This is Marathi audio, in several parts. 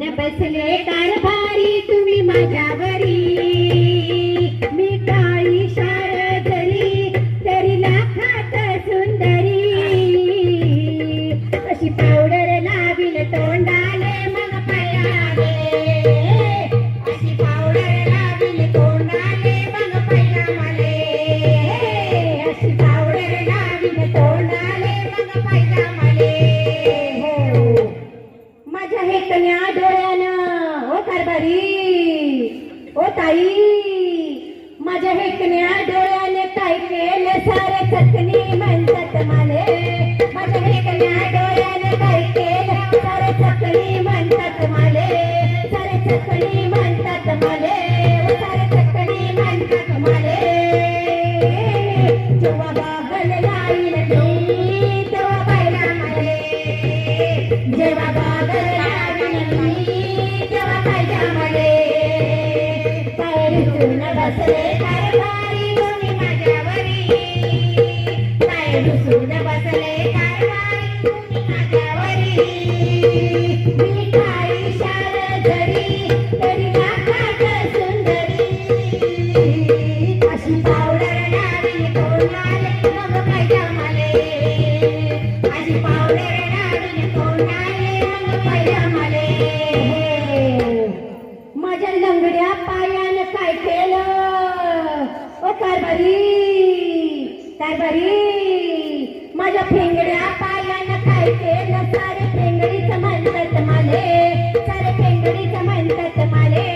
न बसले कारभारी तुम्ही माझ्यावरी मी काळी शारदरी तरी लाखात सुंदरी. अशी पावडर लावीन तोंडाले मग पयाले अशी पावडर लावीन तोंडाले मग पयाले अशी पावडर लावीन तोंडाले मग पया ओ ताई. माझ्या हेकण्या डोळ्याने ताई केले सारे चकणी म्हणतात माले. माझ्या हेकण्या डोळ्याने ताई केले सारे चकणी म्हणतात माले. सारे चकणी म्हणतात माले. सारे चकणी म्हणतात माले. जेव्हा बागल लाईल मी तेव्हा पाहिला माले. जेव्हा बागल लावील मी पायरी बसले कारभारी तुम्ही माझ्यावरी काय सुन बसले कारभारी. फेंगड्या पायानं काय केलं? सारे फेंगडीच म्हणतात माले. सारे फेंगडीच म्हणतात माले.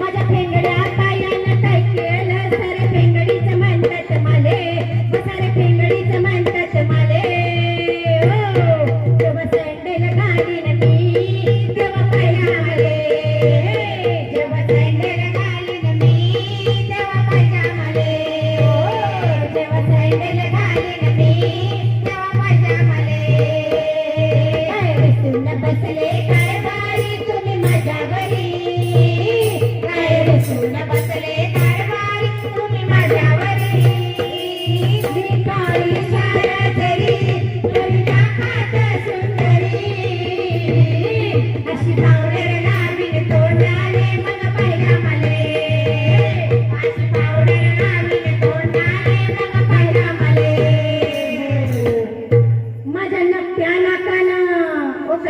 माझ्या फेंगड्या पायानं काय केलं? सारे फेंगडीच म्हणतात माले. मग सारे फेंगडीचं